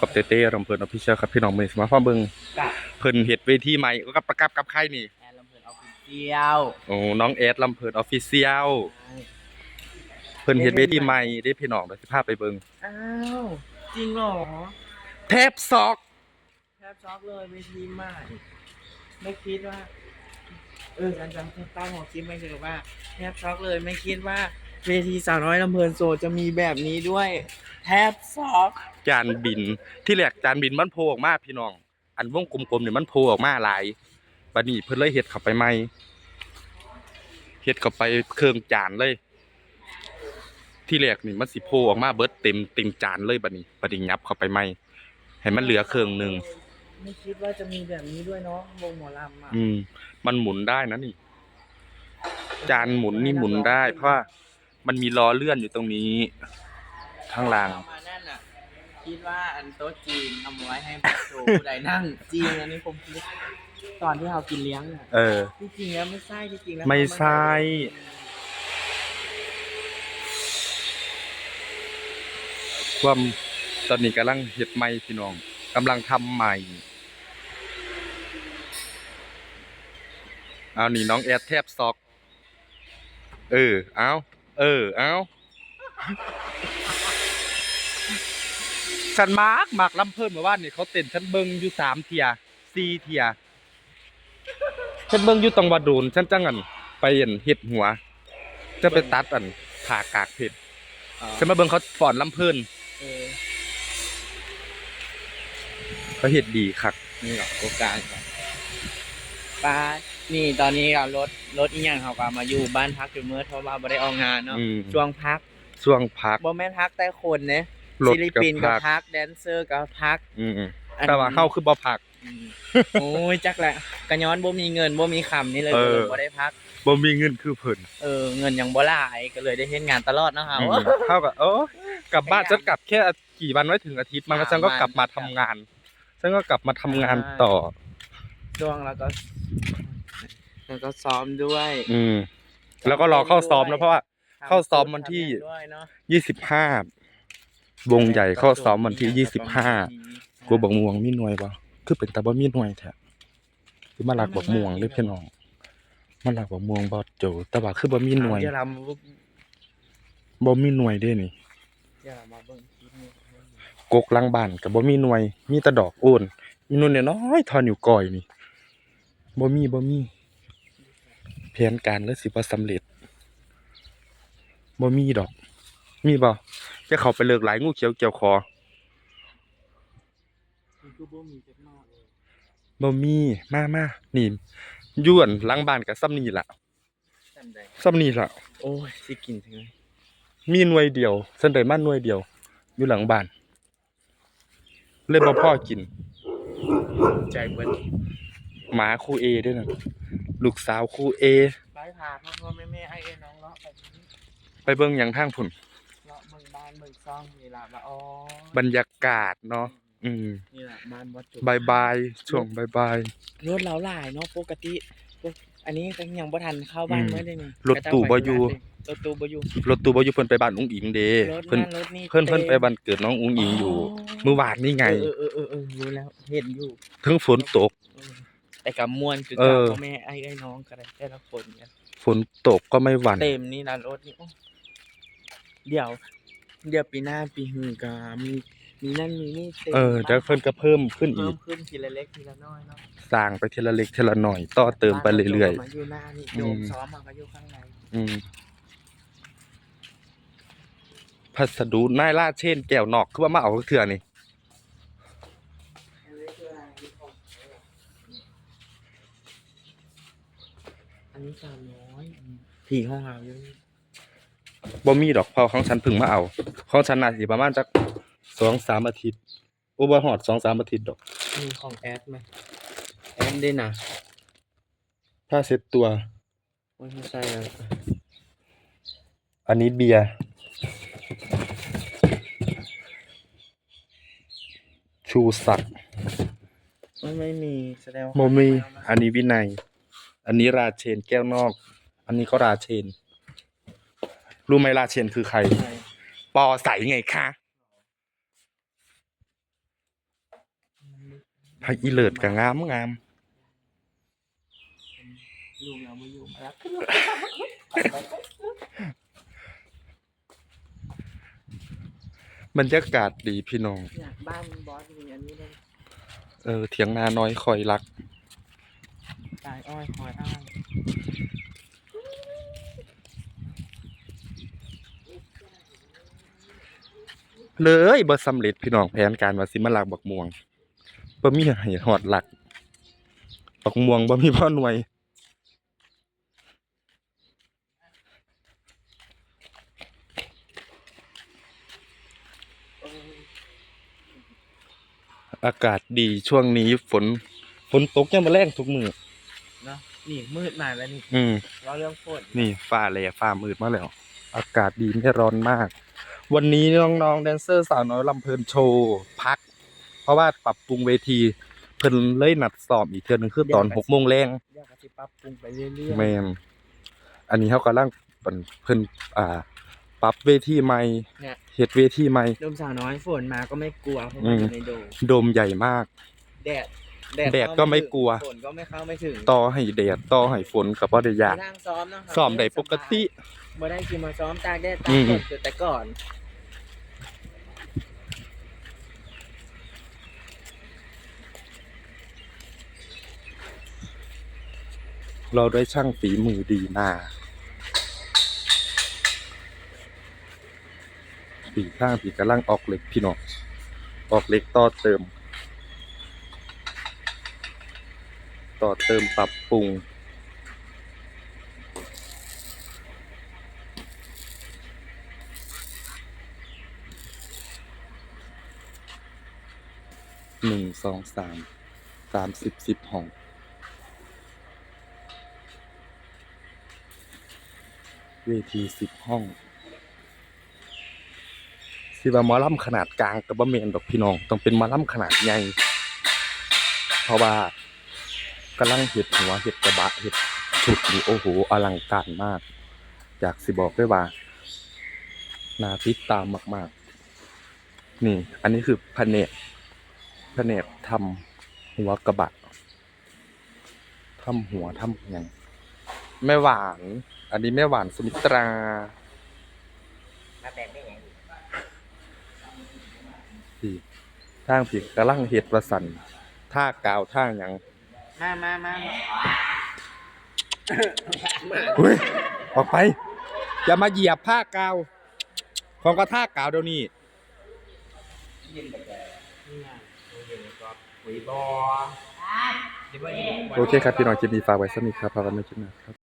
กับเต้เต้รำเพลินออฟฟิเชียลครับพี่น้องมือสมาฟ้าเบิงกับเพิ่นเฮ็ดเวทีใหม่ก็กับประกับกับใครนี่แอนลำเพลินออฟฟิเชียลโอ้น้องเอสลำเพลินออฟฟิเชียลเพิ่นเฮ็ดเวทีใหม่เด้พี่น้องเดี๋ยวสิพาไปเบิ่งอ้าวจริงเหรอแทบซอกแทบช็อกเลยเวทีใหม่ไม่คิดว่าเออฉันจำตั้งหัวคิดไม่เจอว่าแทบช็อกเลยไม่คิดว่า เวทีสาวน้อยลำเพลินโซจะมีแบบนี้ด้วยแทบช็อกจานบินที่แรกจานบินมันโผล่ออกมาพี่น้อง อันวงกลมๆเนี่ยมันโผล่ออกมาหลายบัดนี้เพิ่นเลยเฮ็ดเข้าไปใหม่เฮ็ดเข้าไปเครื่องจานเลย ที่แรกนี่มันสิโผล่ออกมาเบิดเต็มเต็มจานเลยบัดนี้บัดนี้ยับเข้าไปใหม่ให้มันเหลือเครื่องหนึงไม่คิดว่าจะมีแบบนี้ด้วยเนาะวงหมอลำอะอืม มันหมุนได้นะนี่ จานหมุนนี่หมุนได้เพราะว่า มันมีล้อเลื่อนอยู่ตรงนี้ ข้างล่างเอมานั่นอะคิดว่าอันโต๊ะจีนเอามาไว้ให้ผู้โชว์ผู้ใดนั่งจริงอันนี้ผมคิดตอนที่เรากินเลี้ยงอะเออ ที่จริงแล้วไม่ใช่ที่จริงแล้วไม่ใช่ ความตอนนี้กำลังเฮ็ดใหม่พี่น้องกำลังทำใหม่ เอานี่น้องแอดแทบซอก เออ เอา เออ เอาฉันมากมากลำเพิ่มมาว่านี่เขาเต้นฉันเบิงอยู่สามเทียสี่เทียฉันเบิงอยู่ตรงวาดูนฉันจังอัน ไปเห็นเห็ดหัว จะไปตัดอันผ่ากากเผ็ดอ๋อฉันมาเบิงเขาฝอนลำเพิ่นเออเขาเห็ดดีคักนี่หรอโกกลางครับป้า นี่ตอนนี้เรารถรถอีหยังเขาก็มาอยู่บ้านพักอยู่เมื่อเพราะว่าบ่ได้ออกงานเนาะอืม ช่วงพักช่วงพักบ่แม่นพักแต่คนนะรถศิลกับปินก็พักพักแดนเซอร์ก็พักอืมอันแต่ว่าเฮาคือบ่พัก อืมโอ้ยจักแหละกะย้อนบ่มีเงินบ่มีคำนี่เลยเออก็เลยบ่ได้พัก บ่มีเงินคือเพิ่นเออเงินยังบ่หลายก็เลยได้เฮ็ดงานตลอดเนาะเฮาอืมเท่ากับเออกลับบ้านฉันกลับแค่กี่วันไว้ถึงอาทิตย์มันก็สามฉันก็กลับมาวัน ทำงานฉันก็กลับมาทำงานอ่าต่อ ช่วงแล้วก็ แล้วก็ซ้อมด้วยอืม แล้วก็รอเข้าซ้อมนะเพราะว่า เข้าซ้อมวันที่ ทำงานด้วยเนาะยี่สิบห้าวงใหญ่เข้าซ้อมวันที่ยี่สิบห้ากูบอกม่วงมีหน่วยบ่คือเป็นตาบ่มีหน่วยแท้คือมาหลักบอกม่วงเด้อพี่น้องมาหลักบอกม่วงบ่โจแต่ว่าคือบ่มีหน่วยเดี๋ยวเรามาเบิ่งบ่มีหน่วยเด้นี่ เดี๋ยวเรามาเบิ่งคลิปนี้กกหลังบ้านก็บ่มีหน่วย มีแต่ดอกโอนมีหน่วยน้อยๆเทอนิ้วก้อยนี่บ่มีบ่มีแผนการเลยสิบ่สำเร็จบ่มีดอก มีบ่จะเข้าไปเลิกหลายงูเขียวเกี่ยวคอมันคือบ่มีจักหน้อยเลยบ่มีมามานี่ย้วนหลังบ้านก็ซ้ำนี่ล่ะจำได้ซ้ำนี่ล่ะ โอ้ยสิกินถึงไหมมีหน่วยเดียวฉันได้มาหน่วยเดียว อยู่หลังบ้าน เลยบ่พอกิน ใจเบิดหมาครูเอด้วยนะ ลูกสาวครูเอ ไปพาพ่อพ่อแม่แม่ไอ้เอ้น้องเลาะไปไปเบิ่งหยังทางพุ่นเลาะเบิ่งบ้านเบิ่งซ่องนี่ล่ะว่าอ๋อบรรยากาศเนาะอืมนี่ล่ะบ้านวัดจุบายบายช่วงบายบาย รถเราหลายเนาะปกติปกอันนี้ก็ยังบ่ทันเข้าบ้านอืมเมื่อเลยนี่รถตู้บ่อยู่ รถตู้บ่อยู่รถตู้บ่อยู่เพิ่นไปบ้านอุ้งอิงเด้รถเพิ่นนั่นรถนี่เพิ่นเพิ่นต็มไปบ้านเกิดน้องอุ้งอิงอยู่ เมื่อวานนี่ไง เออเออเออเออรู้แล้วเห็นอยู่ถึงฝนตก เออ แต่กับมวนคือเอกับอพ่อแม่ไอ้ไอ้น้องก็ได้แต่ละคนเนี่ยฝนตกก็ไม่หวั่น เต็มนี่นะรถนี่โอ้เดี๋ยว เดี๋ยวปีหน้าปีหือก็มีมีนั่นมีนี่เต็มเออเดี๋ยวเพิ่นก็เพิ่มขึ้นอีเพิ่ก มขึ้นทีละเล็กทีละน้อยเนาะสร้างไปทีละเล็กทีละหน่อยต่อเติมไปเรื่อย ๆมาอยู่หน้านี่อืโยมมซ้อมมาก็อยู่ข้างในๆอืมพัสดุนายล่าเช่นแก้วนอกคือว่ามาเอาเถื่อนี่ อันนี้สามร้อยผีห้องเราอยู่นี่บ่มีดอกเพอของฉันเพึ่งมาเอาของฉันน่าสิประมาณจักสองสามอาทิตย์โอ้บ่ฮอดสองสามอาทิตย์ดอก มีของแอดไหมแอดได้นะถ้าเซ็ตตัว โอ้ยไม่ใช่แล้วอันนี้เบียร์ชูศักดิ์มันไม่มีแสดงว่า โมมีไเอาาอันนี้วินัย อันนี้ราเชนแก้วนอก อันนี้ก็ราเชน รู้ไหมราเชนคือใครใช่ปอใสไงคะผักอีเลิศก็งามงามลุงเราไม่อยู่มาแล้วบรรยากาศดีพี่น้องเนี่ยบ้านบอสมีอันนี้เลย เออ เถียงนาน้อยคอยรักตาย อ้อยคอยอ้ายเลยบ่สำเร็จพี่น้องแผนการว่าสิมาลักบักม่วงบ่มีให้ฮอดหลักบักม่วงบ่มีพ่อหน่วยอากาศดีช่วงนี้ฝน ฝนตกยังมาแรงทุกมือ นาะนี่มืดมาแล้วนี่อืม เราเรื่องฝนนี่ฟ้าแลฟ้ามืดมาแล้ว อากาศดีไม่ร้อนมาก วันนี้น้องๆแดนเซอร์สาวน้อยลำเพลินโชว์พัก เพราะว่าปรับปรุงเวที เพิ่นเลยนัดซ้อมอีกเทื่อหนึงคือตอนหกโมงแรงเดี๋ยวก็สิปรับปรุงไปเรื่อยๆแมนอันนี้เขากำลังเพิ่นเพิ่นอ่า ปรับเวทีใหม่เนี่ยเฮ็ดเวทีใหม่ดมสาวน้อยฝนมาก็ไม่กลัวเพราะอืมันมอยู่ในโดมโดมใหญ่มาก แดด แดดก็ไม่กลัว ฝนก็ไม่เข้าไม่ถึงต่อให้แดดต่อให้ฝนก็บ่ได้ยากไปทางซ้อมนะครับซ้อมได้ปกติบ่ได้กินมาซ้อมตากแดดตาอืกมฝนแต่ก่อน เราได้ช่างฝีมือดีมาปีข้างปีกำลังออกเหล็กพี่น้องออกเหล็กต่อเติม ต่อเติมปรับปรุง หนึ่งสองสาม สามสิบสิบห้องเวทีสิบห้องสิว่าหมอลำขนาดกลางกับบ่แม่นดอกพี่น้อง ต้องเป็นหมอลำขนาดใหญ่เพราะว่า กำลังเห็ดหัวเห็ดกระบะเห็ดชุดนี่โอ้โหอลังการมาก อยากสิบอกได้ว่านาติดตามมาก ๆ นี่ อันนี้คือแผนกแผนกทำหัวกระบะทำหัวทำหยังแม่หวาน อันนี้แม่หวานสุมิตราที่ทางผิดกำลังเห็ดประสันท่ากาวท่าหยัง มามามาเฮ้ยออกไป อย่ามาเหยียบผ้ากาว ของก็ท่ากาวเดี๋ยวนี้นี่ไงโอเคครับปุ๋ยบอโอเคครับพี่น้องคลิปนี้ฝากไว้สักนิดครับพากันไม่คิดนะครับ